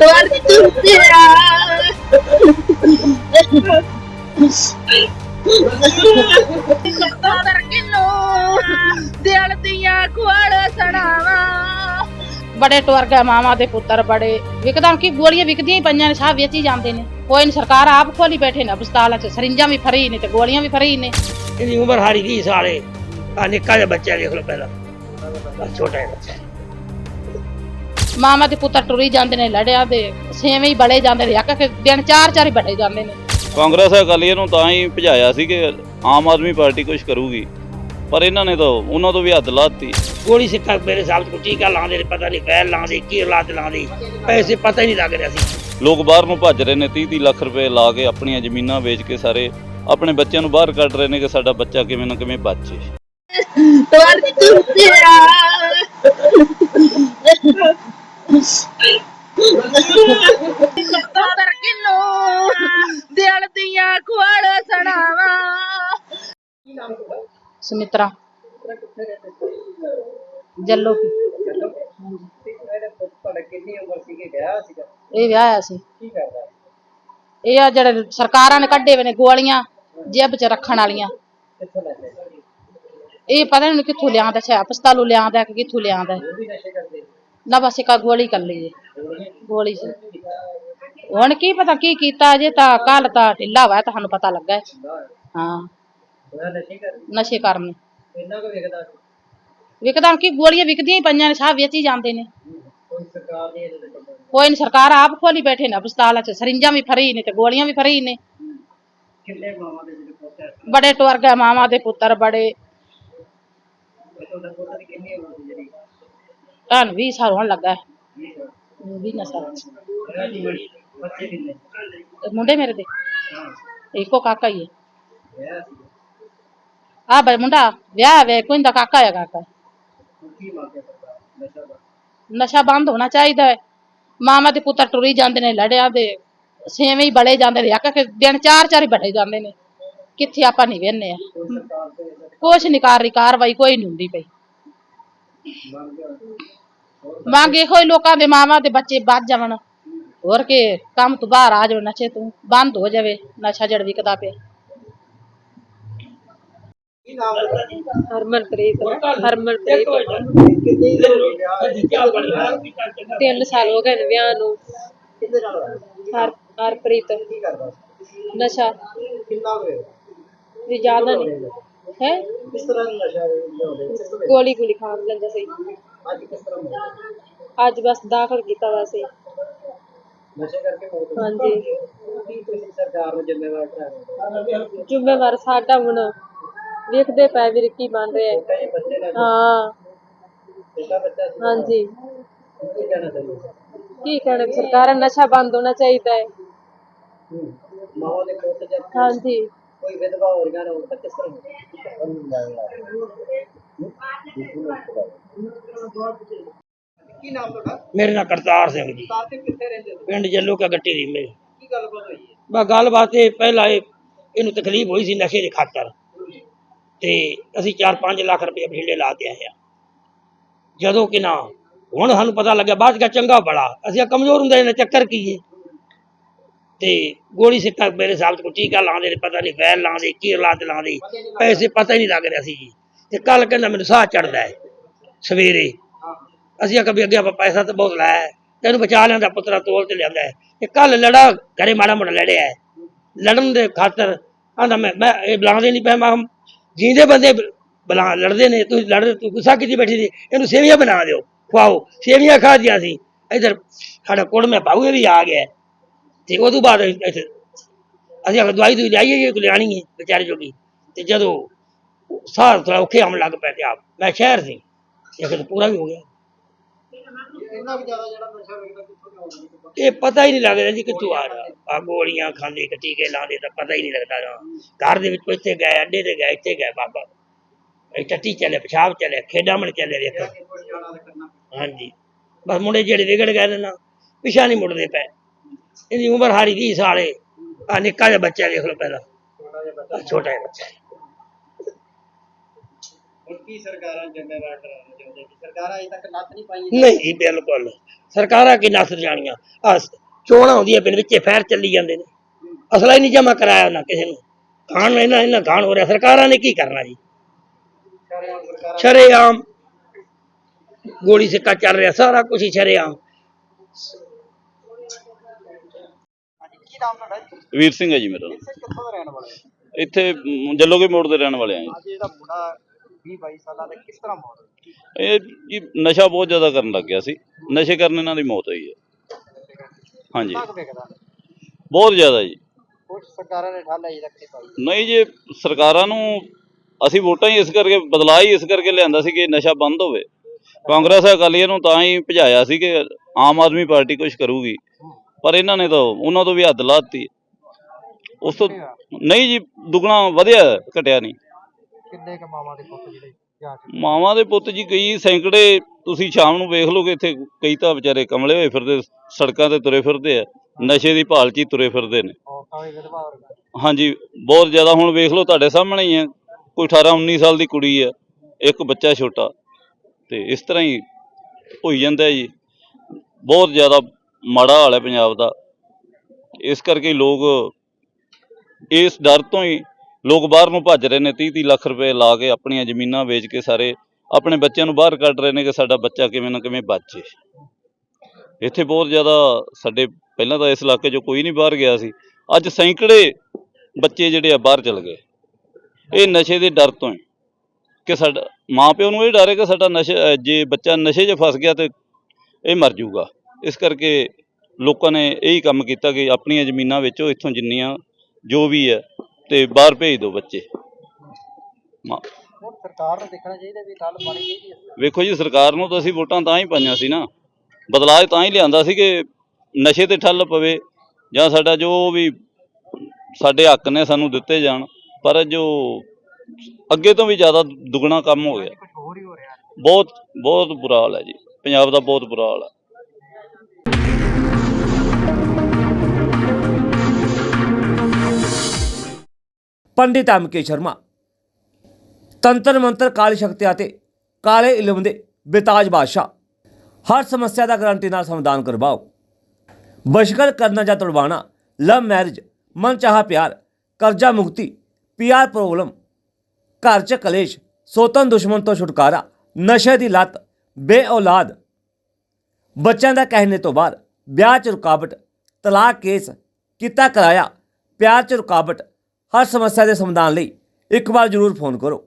ਤੋਰ ਤੁਸਿਆ ਸਤਾਦਰ ਕਿਲੋ ਦਿਲ ਦੀਆਂ ਕੁਆੜ ਸੜਾਵਾ ਬੜੇ ਟੁਰ ਗਏ ਮਾਮਾ ਦੇ ਪੁੱਤਰ ਬੜੇ। ਵਿਕਦਾਂ ਕੀ ਗੋਲੀਆਂ ਵਿਕਦੀਆਂ ਹੀ ਪਈਆਂ ਨੇ, ਸਾਹ ਵੇਚੀ ਜਾਂਦੇ ਨੇ। ਕੋਈ ਨੀ, ਸਰਕਾਰ ਆਪ ਖੋਲੀ ਬੈਠੇ ਨੇ ਹਸਪਤਾਲਾਂ 'ਚ। ਸਰਿੰਜਾਂ ਵੀ ਫਰੀ ਨੇ ਤੇ ਗੋਲੀਆਂ ਵੀ ਫਰੀ ਨੇ। ਇਹਦੀ ਉਮਰ ਹਾਰੀ 20 ਸਾਲ ਹੈ ਆ ਨਿੱਕਾ ਜਿਹਾ ਬੱਚਾ ਦੇਖ ਲਓ ਪਹਿਲਾਂ। ਆਹ ਛੋਟਾ ਜਿਹਾ ਬੱਚਾ। ਮਾਮਾ ਦੇ ਪੁੱਤਰ ਟੁਰੀ ਜਾਂਦੇ ਨੇ ਲੜਿਆ ਦੇ ਛੇਵੇਂ ਹੀ ਬੜੇ ਜਾਂਦੇ ਨੇ ਇੱਕ ਇੱਕ ਦਿਨ ਚਾਰ ਚਾਰ ਹੀ ਬੜੇ ਜਾਂਦੇ ਨੇ। ਕਾਂਗਰਸ ਅਕਾਲੀਆਂ ਨੂੰ ਤਾਂ ਹੀ ਭਜਾਇਆ ਸੀ ਕਿ ਆਮ ਆਦਮੀ ਪਾਰਟੀ ਕੁਝ ਕਰੂਗੀ। ਪਰ ਇਹਨਾਂ ਨੇ ਤਾਂ ਉਹਨਾਂ ਤੋਂ ਵੀ ਹੱਦ ਲਾਤੀ। ਗੋਲੀ ਸਿੱਕਾ ਮੇਰੇ ਸਾਹਮਣੇ ਕੋਈ ਟੀਕਾ ਲਾਉਂਦੇ ਨੇ ਪਤਾ ਨਹੀਂ ਵੈਲ ਲਾਉਂਦੇ ਕੀ ਔਲਾਦ ਲਾਉਂਦੇ ਪੈਸੇ ਪਤਾ ਹੀ ਨਹੀਂ ਲੱਗ ਰਿਹਾ ਸੀ। ਲੋਕ ਬਾਹਰ ਨੂੰ ਭੱਜ ਰਹੇ ਨੇ 30 30 ਲੱਖ ਰੁਪਏ ਲਾ ਕੇ ਆਪਣੀਆਂ ਜ਼ਮੀਨਾਂ ਵੇਚ ਕੇ ਸਾਰੇ ਆਪਣੇ ਬੱਚਿਆਂ ਨੂੰ ਬਾਹਰ ਕੱਢ ਰਹੇ ਨੇ ਕਿ ਸਾਡਾ ਬੱਚਾ ਕਿਵੇਂ ਨਾ ਕਿਵੇਂ ਬਚੇ। ਤੋਰ ਤੁਸਿਆ ਸਤਾਦਰ ਕਿਲੋ ਦਿਲ ਦੀਆਂ ਕੁਆੜ ਸੜਾਵਾ। ਸੁਮਿਤਰਾ। ਜੱਲੋ ਕੀ। ਇਹ ਵਿਆਹ ਸੀ। ਇਹ ਆ ਜਿਹੜੇ ਸਰਕਾਰਾਂ ਨੇ ਕੱਢੇ ਵੇ ਨੇ ਗੋਲੀਆਂ, ਜੇਬ 'ਚ ਰੱਖਣ ਵਾਲੀਆਂ। ਇਹ ਪਤਾ ਨਹੀਂ ਕਿੱਥੋਂ ਲਿਆਂਦਾ, ਸ਼ਾਇਦ ਪਸਤਾਲੂ ਲਿਆਂਦਾ ਕਿ ਕਿੱਥੋਂ ਲਿਆਂਦਾ। ਨਾ ਬਸ ਇੱਕ ਆਹ ਗੋਲੀ ਕਰ ਲਈ ਗੋਲੀ ਸੀ। ਹੁਣ ਕੀ ਪਤਾ ਕੀ ਕੀਤਾ ਜੇ, ਤਾਂ ਕੱਲ ਤਾਂ ਢਿੱਲਾ ਵਾ ਤੁਹਾਨੂੰ ਪਤਾ ਲੱਗਾ। ਹੈ। ਹਾਂ ਨਸ਼ੇ ਕਰਨ। ਵਿਕਦਾਂ ਕੀ, ਗੋਲੀਆਂ ਵਿਕਦੀਆਂ ਹੀ ਪਈਆਂ ਨੇ, ਸਾਹ ਵੇਚੀ ਜਾਂਦੇ ਨੇ। ਕੋਈ ਨੀ, ਸਰਕਾਰ ਆਪ ਖੋਲੀ ਬੈਠੇ ਨੇ, ਹਸਪਤਾਲਾਂ 'ਚ। ਸਰਿੰਜਾਂ ਵੀ ਫਰੀ ਨੇ ਤੇ ਗੋਲੀਆਂ ਵੀ ਫਰੀ ਨੇ। ਬੜੇ ਟੁਰ ਗਏ ਮਾਵਾਂ ਦੇ ਪੁੱਤਰ ਬੜੇ। ਤੁਹਾਨੂੰ ਵੀ ਸਾਲ ਹੋਣ ਲੱਗਾ ਵੀ ਨਾ ਸਾਲ। ਤੇ ਮੁੰਡੇ ਮੇਰੇ ਦੇ। ਇੱਕੋ ਕਾਕਾ ਹੀ ਹੈ। ਆ ਬਈ ਮੁੰਡਾ, ਵਿਆਹ ਵੇ ਕੋਈ ਦਾ ਕਾਕਾ ਹੈ, ਕਾਕਾ ਨਸ਼ਾ ਬੰਦ ਹੋਣਾ ਚਾਹੀਦਾ ਹੈ। ਮਾਮਾ ਦੇ ਪੁੱਤਰ ਟੁਰੀ ਜਾਂਦੇ ਨੇ, ਲੜਿਆ ਦੇ ਛੇਵੇਂ ਹੀ ਬੜੇ ਜਾਂਦੇ ਨੇ। ਇੱਕ ਇੱਕ ਦਿਨ ਚਾਰ ਚਾਰ ਹੀ ਬੜੇ ਜਾਂਦੇ ਨੇ। ਕਿੱਥੇ ਆਪਾਂ ਨਹੀਂ ਵੇਨੇ ਆ। ਕੁਛ ਨਹੀਂ ਕਰ ਰਹੀ, ਕਾਰਵਾਈ ਕੋਈ ਨਹੀਂ ਹੁੰਦੀ ਪਈ। ਮੰਗ ਇਹੋ ਹੀ ਲੋਕਾਂ ਦੇ ਮਾਵਾਂ ਤੇ ਬੱਚੇ ਬਚ ਜਾਵਣ। ਹੋਰ ਕੇ, ਕੰਮ ਤੋਂ ਬਾਹਰ ਆ ਜਾਵਣ ਨਸ਼ੇ ਤੋਂ ਬੰਦ ਹੋ ਜਾਵੇ, ਨਸ਼ਾ ਜੜ ਵਿਕਦਾ ਪਿਆ। ਹਰਮਨਪ੍ਰੀਤ ਹਰਮਨਪ੍ਰੀਤ। ਤਿੰਨ ਸਾਲ ਹੋ ਗਏ ਨੇ ਵਿਆਹ ਨੂੰ। ਹਰ, ਹਰਪ੍ਰੀਤ। ਨਸ਼ਾ। ਵੀ ਜ਼ਿਆਦਾ ਨਹੀਂ। ਹੈ? ਗੋਲੀ ਗੋਲੀ ਖਾਣ ਲੈਂਦਾ ਸੀ। ਅੱਜ ਬਸ ਦਾਖਲ ਕੀਤਾ ਵਾ ਸੀ। ਹਾਂਜੀ। ਜ਼ਿੰਮੇਵਾਰ ਸਾਡਾ ਹੁਣ ਵੇਖਦੇ ਪਏ ਵੀਰ ਕੀ ਬਣ ਰਿਹਾ ਹੈ। ਹਾਂ। ਹਾਂਜੀ। ਕੀ ਕਹਿਣਾ ਸਰਕਾਰ ਨਸ਼ਾ ਬੰਦ ਹੋਣਾ ਚਾਹੀਦਾ ਹੈ। ਹਾਂਜੀ। ਕੋਈ ਵਿਧਵਾ ਹੋ ਰਹੀਆਂ ਨੇ ਉਹ ਤਾਂ ਕਿਸ ਤਰ੍ਹਾਂ ਕੀ ਨਾਮ ਤੁਹਾਡਾ? ਮੇਰੇ ਨਾਲ ਕਰਤਾਰ ਸਿੰਘ ਜੀ। ਕਾਰ ਤੇ ਕਿੱਥੇ ਰਹਿੰਦੇ ਹੋ? ਪਿੰਡ ਜੱਲੂ ਕਾ ਗੱਟੀ ਦੀ ਮੇਰੇ। ਕੀ ਗੱਲਬਾਤ ਹੋਈ ਹੈ? ਬਸ ਗੱਲਬਾਤ ਇਹ ਪਹਿਲਾਂ ਇਹ ਇਹਨੂੰ ਤਕਲੀਫ ਹੋਈ ਸੀ ਨਸ਼ੇ ਦੇ ਖਾਤਰ। ਤੇ ਅਸੀਂ 4-5 ਲੱਖ ਰੁਪਏ ਬਠਿੰਡੇ ਲਾ ਕੇ ਆਏ ਆ। ਜਦੋਂ ਕਿ ਨਾ ਹੁਣ ਸਾਨੂੰ ਪਤਾ ਲੱਗਿਆ ਬਾਅਦ ਚੰਗਾ ਬੜਾ ਅਸੀਂ ਕਮਜ਼ੋਰ ਹੁੰਦੇ ਨੇ ਚੱਕਰ ਕੀ ਹੈ? ਤੇ ਗੋਲੀ ਸਿੱਟਾ ਮੇਰੇ ਸਾਹਮਣੇ ਕੋਈ ਟੀਕਾ ਲਾਉਂਦੇ ਨੇ ਪਤਾ ਨਹੀਂ ਵੈਲ ਲਾਉਂਦੇ ਕੀ ਔਲਾਦ ਲਾਉਂਦੇ ਪੈਸੇ ਪਤਾ ਹੀ ਨਹੀਂ ਲੱਗ ਰਿਹਾ ਸੀ ਜੀ। ਤੇ ਕੱਲ ਕਹਿੰਦਾ ਮੈਨੂੰ ਸਾਹ ਚੜਦਾ ਹੈ ਸਵੇਰੇ। ਅਸੀਂ ਆਖਿਆ ਵੀ ਅੱਗੇ ਆਪਾਂ ਪੈਸਾ ਤਾਂ ਬਹੁਤ ਲਾਇਆ ਤੈਨੂੰ ਬਚਾ ਲਿਆਂਦਾ ਪੁੱਤਰਾ ਤੋਲ ਤੇ ਲਿਆਂਦਾ ਤੇ ਕੱਲ ਲੜਾ ਘਰੇ ਮਾੜਾ ਮੋਟਾ ਲੜਿਆ ਲੜਨ ਦੇ ਖਾਤਰ ਆਂਦਾ ਮੈਂ ਮੈਂ ਇਹ ਬੁਲਾਉਂਦੇ ਨਹੀਂ ਪਏ ਮੈਂ ਕਿਹਾ, ਜੀਂਦੇ ਬੰਦੇ ਬ- ਬੁਲਾ ਲੜਦੇ ਨੇ ਤੁਸੀਂ ਲੜਦੇ ਤੂੰ ਗੁੱਸਾ ਕੀਤੀ ਬੈਠੀ ਸੀ? ਇਹਨੂੰ ਸੇਵੀਆਂ ਬਣਾ ਦਿਓ ਖਵਾਓ। ਸੇਵੀਆਂ ਖਾ ਖਾਧੀਆਂ ਸੀ। ਇਧਰ ਸਾਡਾ ਕੋਲ ਮੈਂ ਪਾਉਏ ਵੀ ਆ ਗਿਆ ਤੇ ਉਹ ਤੋਂ ਬਾਅਦ ਇੱਥੇ ਅਸੀਂ ਆਖਿਆ ਦਵਾਈ ਦੂਈ ਲਿਆਈਏ ਕੋਈ ਲਿਆਣੀ ਹੈ ਵਿਚਾਰੇ ਜੋਗੀ। ਤੇ ਜਦੋਂ ਸਾਹ ਥੋੜਾ ਔਖੇ ਆਉਣ ਲੱਗ ਪਏ ਤੇ ਆਪ ਮੈਂ ਸ਼ਹਿਰ ਸੀ। ਇਹ ਤਾਂ ਪੂਰਾ ਵੀ ਹੋ ਗਿਆ। ਇੰਨਾ ਵੀ ਜ਼ਿਆਦਾ ਜਿਹੜਾ ਨਸ਼ਾ ਵੇਚਦਾ ਕਿੱਥੋਂ ਦਾ ਆਉਂਦਾ ਇਹ ਪਤਾ ਹੀ ਨਹੀਂ ਲੱਗ ਰਿਹਾ ਜੀ ਕਿੱਥੋਂ ਆ ਰਿਹਾ। ਆ ਗੋਲੀਆਂ ਖਾਂਦੇ ਕਿ ਟੀਕੇ ਲਾਉਂਦੇ ਤਾਂ ਪਤਾ ਹੀ ਨਹੀਂ ਲੱਗਦਾ ਗਾ। ਘਰ ਦੇ ਵਿੱਚ ਕੋਈ ਇੱਥੇ ਗਏ ਅੱਡੇ ਤੇ ਗਏ ਇੱਥੇ ਗਏ ਬਾਬਾ। ਇਹ ਟੱਟੀ ਚੱਲੇ ਪਿਸ਼ਾਬ ਚੱਲੇ ਖੇਡਾਂ ਮਣ ਚੱਲੇ ਵੇਖ ਕੋਈ ਜਾਣਾ ਤੇ ਕਰਨਾ। ਹਾਂਜੀ। ਬਸ ਮੁੰਡੇ ਜਿਹੜੇ ਵਿਗੜ ਗਏ ਨੇ ਨਾ ਪਿਛਾ ਨਹੀਂ ਮੁੜਦੇ ਪਏ। ਇਹਦੀ ਉਮਰ ਹਾਰੀ 20 ਸਾਲ। ਹੈ ਆ ਨਿੱਕਾ ਜਿਹਾ ਬੱਚਾ ਦੇਖ ਲਓ ਪਹਿਲਾਂ। ਆਹ ਛੋਟਾ ਜਿਹਾ ਬੱਚਾ। ਹੁਣ ਕੀ ਸਰਕਾਰਾਂ ਜ਼ਿੰਮੇਵਾਰ ਕਰਾਉਣਾ ਚਾਹੁੰਦੇ ਕਿ ਸਰਕਾਰਾਂ ਅਜੇ ਤੱਕ ਲੱਤ ਨਹੀਂ ਪਾਈ ਨਹੀਂ ਜੀ ਬਿਲਕੁਲ। ਸਰਕਾਰਾਂ ਕੀ ਨਸਰ ਜਾਣੀਆਂ? ਆ ਚੋਣਾਂ ਆਉਂਦੀਆਂ ਪਿੰਡ ਵਿੱਚੇ ਫੈਰ ਚੱਲੀ ਜਾਂਦੇ ਨੇ। ਅਸਲਾ ਹੀ ਨਹੀਂ ਜਮਾ ਕਰਾਇਆ ਉਹਨਾਂ ਕਿਸੇ ਨੂੰ। ਖਾਣ ਨੂੰ ਇਹਨਾਂ ਇਹਨਾਂ ਖਾਣ ਹੋ ਰਿਹਾ। ਸਰਕਾਰਾਂ ਨੇ ਕੀ ਕਰਨਾ ਜੀ? ਸਰਕਾਰਾਂ ਸਰਕਾਰਾਂ ਸ਼ਰੇਆਮ। ਗੋਲੀ ਸਿੱਕਾ ਚੱਲ ਰਿਹਾ ਸਾਰਾ ਕੁਝ ਹੀ ਸ਼ਰੇਆਮ। ਹਾਂਜੀ ਕੀ ਨਾਮ ਤੁਹਾਡਾ ਜੀ? ਵੀਰ ਸਿੰਘ ਹੈ ਜੀ ਮੇਰਾ। ਇੱਥੇ ਕਿੱਥੋਂ ਦੇ ਰਹਿਣ ਵਾਲੇ ਹੋ? ਇੱਥੇ ਮ, ਜੱਲੋਗੇ ਮੋੜ ਦੇ ਰਹਿਣ ਵਾਲੇ ਆ ਜੀ। ਅੱਜ ਜਿਹੜਾ ਮੁੰਡਾ 20 22 ਸਾਲਾਂ ਦਾ ਕਿਸ ਤਰ੍ਹਾਂ ਮੌਤ ਹੋਈ? ਇਹ ਜੀ ਨਸ਼ਾ ਬਹੁਤ ਜ਼ਿਆਦਾ ਕਰਨ ਲੱਗ ਗਿਆ ਸੀ। ਨਸ਼ੇ ਕਰਨ ਇਹਨਾਂ ਦੀ ਮੌਤ ਹੋਈ ਹੈ। ਹਾਂਜੀ। ਬਹੁਤ ਜ਼ਿਆਦਾ ਜੀ। ਕੁਝ ਸਰਕਾਰਾਂ ਨੇ ਠੱਲ ਤੱਕ ਨਹੀਂ ਪਾਈ ਨਹੀਂ ਜੇ ਸਰਕਾਰਾਂ ਨੂੰ ਅਸੀਂ ਵੋਟਾਂ ਹੀ ਇਸ ਕਰਕੇ ਬਦਲਾਅ ਹੀ ਇਸ ਕਰਕੇ ਲਿਆਂਦਾ ਸੀ ਕਿ ਨਸ਼ਾ ਬੰਦ ਹੋਵੇ। ਕਾਂਗਰਸ ਅਕਾਲੀਆਂ ਨੂੰ ਤਾਂ ਹੀ ਭਜਾਇਆ ਸੀ ਕਿ ਆਮ ਆਦਮੀ ਪਾਰਟੀ ਕੁਝ ਕਰੂਗੀ। ਪਰ ਇਹਨਾਂ ਨੇ ਤਾਂ ਉਹਨਾਂ ਤੋਂ ਵੀ ਹੱਦ ਲਾਤੀ। ਉਸ ਤੋਂ ਨਹੀਂ ਜੀ ਦੁੱਗਣਾ ਵਧਿਆ ਘਟਿਆ ਨਹੀਂ। ਕਿੰਨੇ ਕ ਮਾਵਾਂ ਦੇ ਪੁੱਤ ਜਿਹੜੇ ਜਾ ਚੁੱਕੇ ਮਾਵਾਂ ਦੇ ਪੁੱਤ ਜੀ ਕਈ ਸੈਂਕੜੇ ਤੁਸੀਂ ਸ਼ਾਮ ਨੂੰ ਵੇਖ ਲੋਗੇ ਇੱਥੇ ਕਈ ਤਾਂ ਵਿਚਾਰੇ ਕਮਲੇ ਹੋਏ ਫਿਰਦੇ ਸੜਕਾਂ ਤੇ ਤੁਰੇ ਫਿਰਦੇ ਆ ਨਸ਼ੇ ਦੀ ਭਾਲ 'ਚ ਹੀ ਤੁਰੇ ਫਿਰਦੇ ਨੇ। ਔਰਤਾਂ ਵੀ ਵਿਧਵਾ ਹੋ ਰਹੀਆਂ ਹਾਂਜੀ ਬਹੁਤ ਜ਼ਿਆਦਾ ਹੁਣ ਵੇਖ ਲਓ ਤੁਹਾਡੇ ਸਾਹਮਣੇ ਹੀ ਹੈ ਕੋਈ 18 19 ਸਾਲ ਦੀ ਕੁੜੀ ਹੈ ਇੱਕ ਬੱਚਾ ਛੋਟਾ ਤੇ ਇਸ ਤਰ੍ਹਾਂ ਹੀ ਹੋਈ ਜਾਂਦਾ ਜੀ। ਬਹੁਤ ਜ਼ਿਆਦਾ ਮਾੜਾ ਹਾਲ ਹੈ ਪੰਜਾਬ ਦਾ। ਇਸ ਕਰਕੇ ਲੋਕ ਇਸ ਡਰ ਤੋਂ ਹੀ ਲੋਕ ਬਾਹਰ ਨੂੰ ਭੱਜ ਰਹੇ ਨੇ 30 30 ਲੱਖ ਰੁਪਏ ਲਾ ਕੇ ਆਪਣੀਆਂ ਜ਼ਮੀਨਾਂ ਵੇਚ ਕੇ ਸਾਰੇ ਆਪਣੇ ਬੱਚਿਆਂ ਨੂੰ ਬਾਹਰ ਕੱਢ ਰਹੇ ਨੇ ਕਿ ਸਾਡਾ ਬੱਚਾ ਕਿਵੇਂ ਨਾ ਕਿਵੇਂ ਬਚੇ ਇੱਥੇ ਬਹੁਤ ਜ਼ਿਆਦਾ ਸਾਡੇ ਪਹਿਲਾਂ ਤਾਂ ਇਸ ਇਲਾਕੇ 'ਚੋਂ ਕੋਈ ਨਹੀਂ ਬਾਹਰ ਗਿਆ ਸੀ। ਅੱਜ ਸੈਂਕੜੇ ਬੱਚੇ ਜਿਹੜੇ ਆ ਬਾਹਰ ਚਲ ਗਏ। ਇਹ ਨਸ਼ੇ ਦੇ ਡਰ ਤੋਂ ਹੀ ਕਿ ਸਾਡਾ ਮਾਪਿਓ ਨੂੰ ਇਹ ਡਰ ਹੈ ਕਿ ਸਾਡਾ ਨਸ਼ੇ ਜੇ ਬੱਚਾ ਨਸ਼ੇ 'ਚ ਫਸ ਗਿਆ ਤੇ ਇਹ ਮਰ ਜਾਊਗਾ। ਇਸ ਕਰਕੇ ਲੋਕਾਂ ਨੇ ਇਹੀ ਕੰਮ ਕੀਤਾ ਕਿ ਆਪਣੀਆਂ ਜ਼ਮੀਨਾਂ ਵੇਚੋ ਇੱਥੋਂ ਜਿੰਨੀਆਂ ਜੋ ਵੀ ਹੈ ਤੇ ਬਾਹਰ ਭੇਜ ਦਿਓ ਬੱਚੇ। ਮਾ- ਹੁਣ ਸਰਕਾਰ ਨੂੰ ਦੇਖਣਾ ਚਾਹੀਦਾ ਵੀ ਠੱਲ ਪਾਣੀ ਚਾਹੀਦੀ ਹੈ ਵੇਖੋ ਜੀ ਸਰਕਾਰ ਨੂੰ ਤਾਂ ਅਸੀਂ ਵੋਟਾਂ ਤਾਂ ਹੀ ਪਾਈਆਂ ਸੀ ਨਾ। ਬਦਲਾਅ ਤਾਂ ਹੀ ਲਿਆਂਦਾ ਸੀ ਕਿ ਨਸ਼ੇ ਤੇ ਠੱਲ ਪਵੇ ਜਾਂ ਸਾਡਾ ਜੋ ਵੀ ਸਾਡੇ ਹੱਕ ਨੇ ਸਾਨੂੰ ਦਿੱਤੇ ਜਾਣ ਪਰ ਜੋ ਅੱਗੇ ਤੋਂ ਵੀ ਜ਼ਿਆਦਾ ਦੁੱਗਣਾ ਕੰਮ ਹੋ ਗਿਆ। ਬਹੁਤ ਬਹੁਤ ਬੁਰਾ ਹਾਲ ਹੈ ਜੀ। ਪੰਜਾਬ ਦਾ ਬਹੁਤ ਬੁਰਾ ਹਾਲ ਹੈ। ਪੰਡਿਤ ਐਮ ਸ਼ਰਮਾ। ਤੰਤਰ ਮੰਤਰ ਕਾਲੀ ਸ਼ਕਤੀਆਂ ਅਤੇ ਕਾਲੇ ਇਲਮ ਦੇ ਬੇਤਾਜ ਬਾਦਸ਼ਾਹ। ਹਰ ਸਮੱਸਿਆ ਦਾ ਗਰੰਟੀ ਨਾਲ ਸਮਾਧਾਨ ਕਰਵਾਓ। ਬਸ਼ਕਰ ਕਰਨਾ ਜਾਂ ਤੁੜਵਾਣਾ ਲਵ ਮੈਰਿਜ, ਮਨ ਚਾਹਾ ਪਿਆਰ, ਕਰਜ਼ਾ ਮੁਕਤੀ ਪੀਆਰ ਪ੍ਰੋਬਲਮ ਘਰ 'ਚ ਕਲੇਸ਼, ਸੋਤਨ ਦੁਸ਼ਮਣ ਤੋਂ ਛੁਟਕਾਰਾ, ਨਸ਼ੇ ਦੀ ਲਤ ਬੇ ਔਲਾਦ ਬੱਚਿਆਂ ਦਾ ਕਹਿਣੇ ਤੋਂ ਬਾਅਦ ਵਿਆਹ 'ਚ ਰੁਕਾਵਟ, ਤਲਾਕ ਕੇਸ, ਕੀਤਾ ਕਰਾਇਆ, ਪਿਆਰ 'ਚ ਰੁਕਾਵਟ ਹਰ ਸਮੱਸਿਆ ਦੇ ਸਮਾਧਾਨ ਲਈ ਇੱਕ ਵਾਰ ਜ਼ਰੂਰ ਫੋਨ ਕਰੋ।